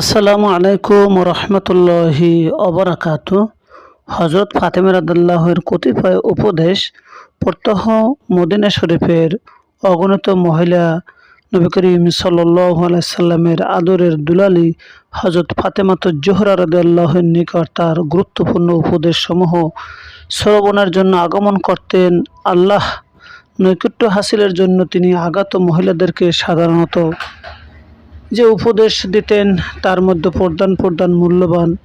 আসসালামু আলাইকুম রহমতুল্লাহি অবরাকাত হজরত ফাতেমা রাদাল্লাহের কতিপয় উপদেশ, প্রত্যহ মদিনা শরীফের অগণিত মহিলা নবী করিম সাল্লাহ আলাইসাল্লামের আদরের দুলালি হজরত ফাতেমাত জোহরা রাদাল্লাহের নিকট তার গুরুত্বপূর্ণ উপদেশসমূহ শ্রবণের জন্য আগমন করতেন। আল্লাহ নৈকট্য হাসিলের জন্য তিনি আগত মহিলাদেরকে সাধারণত যে উপদেশ দিতেন, তার মধ্যে প্রধান প্রধান মূল্যবান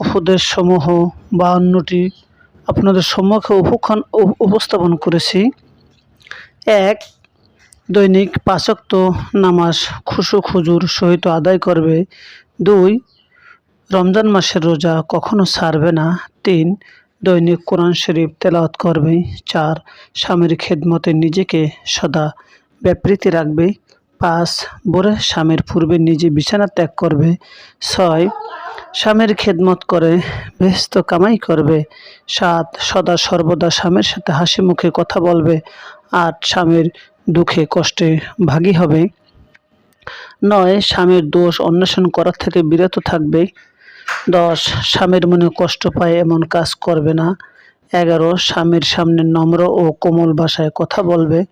উপদেশসমূহ বা অন্যটি আপনাদের সম্মুখে উপখান উপ- উপস্থাপন করেছি। এক, দৈনিক পাঁচক্ত নামাজ খুশু খুজুর সহিত আদায় করবে। দুই, রমজান মাসের রোজা কখনো ছাড়বে না। তিন, দৈনিক কোরআন শরীফ তেলাওয়াত করবে। চার, স্বামীর খেদমতে নিজেকে সদা ব্যাপৃতি রাখবে। পাঁচ ভোরে স্বামীর পূর্বে নিজে বিছানা ত্যাগ করবে। ছয়, স্বামীর খেদমত করে, ব্যস্ত কামাই করবে। সাত, সদা সর্বদা স্বামীর সাথে হাসি মুখে কথা বলবে। আট, স্বামীর দুঃখে কষ্টে ভাগী হবে। নয়, স্বামীর দোষ অন্বেষণ করার থেকে বিরত থাকবে। দশ, স্বামীর মনে কষ্ট পায়, এমন কাজ করবে না। এগারো, স্বামীর সামনে নম্র ও কোমল ভাষায় কথা বলবে।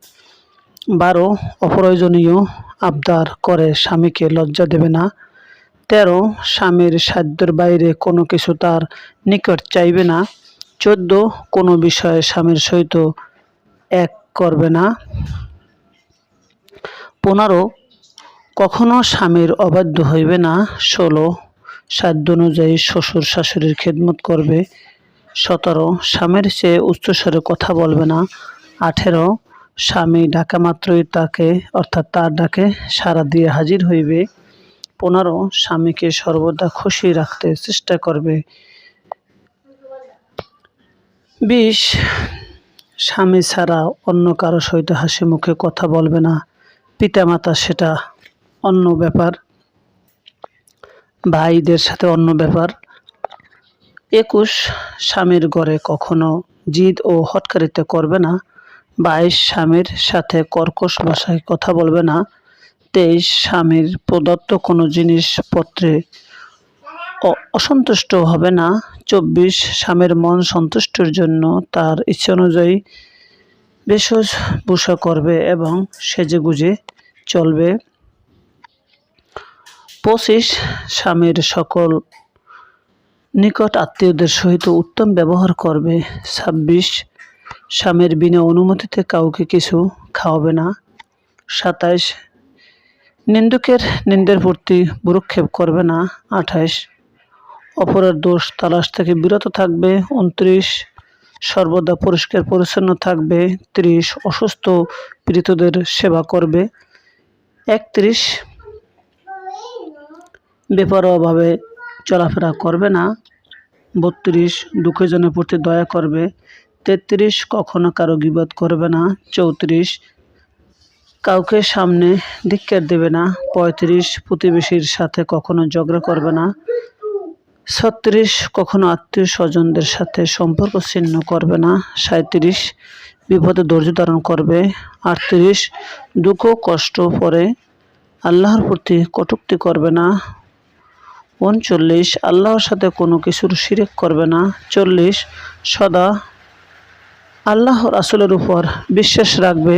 বারো অপ্রয়োজনীয় আবদার করে স্বামীকে লজ্জা দেবে না। তেরো, স্বামীর সাধ্যের বাইরে কোনো কিছু তার নিকট চাইবে না। চোদ্দ, কোনো বিষয়ে স্বামীর সহিত এক করবে না। পনেরো, কখনো স্বামীর অবাধ্য হইবে না। ষোলো, সাধ্য অনুযায়ী শ্বশুর শাশুড়ির খেদমত করবে। সতেরো, স্বামীর চেয়ে উচ্চস্বরে কথা বলবে না। আঠেরো স্বামী ডাকা মাত্রই তাকে, অর্থাৎ তার ডাকে সাড়া দিয়ে হাজির হইবে। পনেরো, স্বামীকে সর্বদা খুশি রাখতে চেষ্টা করবে। বিশ, স্বামী ছাড়া অন্য কারও সহিত হাসি মুখে কথা বলবে না। পিতামাতা সেটা অন্য ব্যাপার। ভাইদের সাথে অন্য ব্যাপার। একুশ, স্বামীর ঘরে কখনো জিদ ও হটকারিতা করবে না। বাইশ স্বামীর সাথে কর্কশ ভাষায় কথা বলবে না। তেইশ স্বামীর প্রদত্ত কোনো জিনিসপত্রে অসন্তুষ্ট হবে না। চব্বিশ স্বামীর মন সন্তুষ্টির জন্য তার ইচ্ছে অনুযায়ী বেশভূষা করবে এবং সেজে গুজে চলবে। পঁচিশ স্বামীর সকল নিকট আত্মীয়দের সহিত উত্তম ব্যবহার করবে। ছাব্বিশ স্বামীর বিনা অনুমতিতে কাউকে কিছু খাওয়াবে না। সাতাইশ, নিন্দুকের নিন্দের প্রতি ভ্রুক্ষেপ করবে না। আঠাইশ অপরের দোষ, তালাশ থেকে বিরত থাকবে। উনত্রিশ, সর্বদা পরিষ্কার পরিচ্ছন্ন থাকবে। ত্রিশ, অসুস্থ পীড়িতদের সেবা করবে। একত্রিশ, বেপরোয়াভাবে চলাফেরা করবে না। বত্রিশ, দুঃখজনের প্রতি দয়া করবে। তেত্রিশ, কখনো কারও গিবত করবে না। চৌত্রিশ, কাউকে সামনে ধিক্কার দেবে না। পঁয়ত্রিশ, প্রতিবেশীর সাথে কখনো ঝগড়া করবে না। ছত্রিশ, কখনো আত্মীয় স্বজনদের সাথে সম্পর্ক ছিন্ন করবে না। সাঁত্রিশ বিপদে ধৈর্য ধারণ করবে। আটত্রিশ, দুঃখ কষ্ট পরে আল্লাহর প্রতি কটুক্তি করবে না। উনচল্লিশ, আল্লাহর সাথে কোনো কিছুর শিরেক করবে না। চল্লিশ, সদা আল্লাহ রাসুলের উপর বিশ্বাস রাখবে।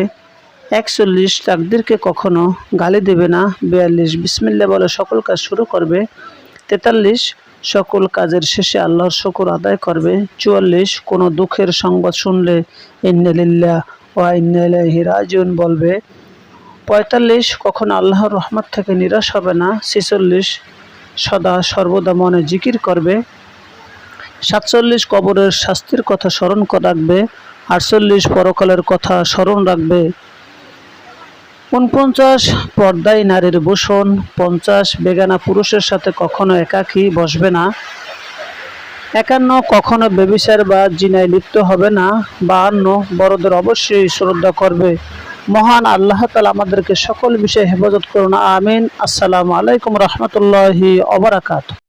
একচল্লিশ তাকদিরকে কখনো গালি দেবে না। বিয়াল্লিশ বিসমিল্লা বলে সকল কাজ শুরু করবে। তেতাল্লিশ সকল কাজের শেষে আল্লাহর শকুর আদায় করবে। চুয়াল্লিশ কোনো দুঃখের সংবাদ শুনলে ইন্নালিল্লা ইন্নাইলাইহি রাজিউন বলবে। পঁয়তাল্লিশ কখনো আল্লাহর রহমত থেকে নিরাশ হবে না। ছেচল্লিশ সদা সর্বদা মনে জিকির করবে। সাতচল্লিশ কবরের শাস্তির কথা স্মরণ রাখবে। আটচল্লিশ পরকালের কথা স্মরণ রাখবে। উনপঞ্চাশ পর্দায় নারীর ভূষণ, পঞ্চাশ বেগানা পুরুষের সাথে কখনো একাকী বসবে না। একান্ন কখনো বেবিচার বা জিনায় লিপ্ত হবে না। বা বাহান্ন, বড়দের অবশ্যই শ্রদ্ধা করবে। মহান আল্লাহ তালা আমাদেরকে সকল বিষয়ে হেফাজত করুন। আমিন। আসসালামু আলাইকুম রহমতুল্লাহি অবরাকাত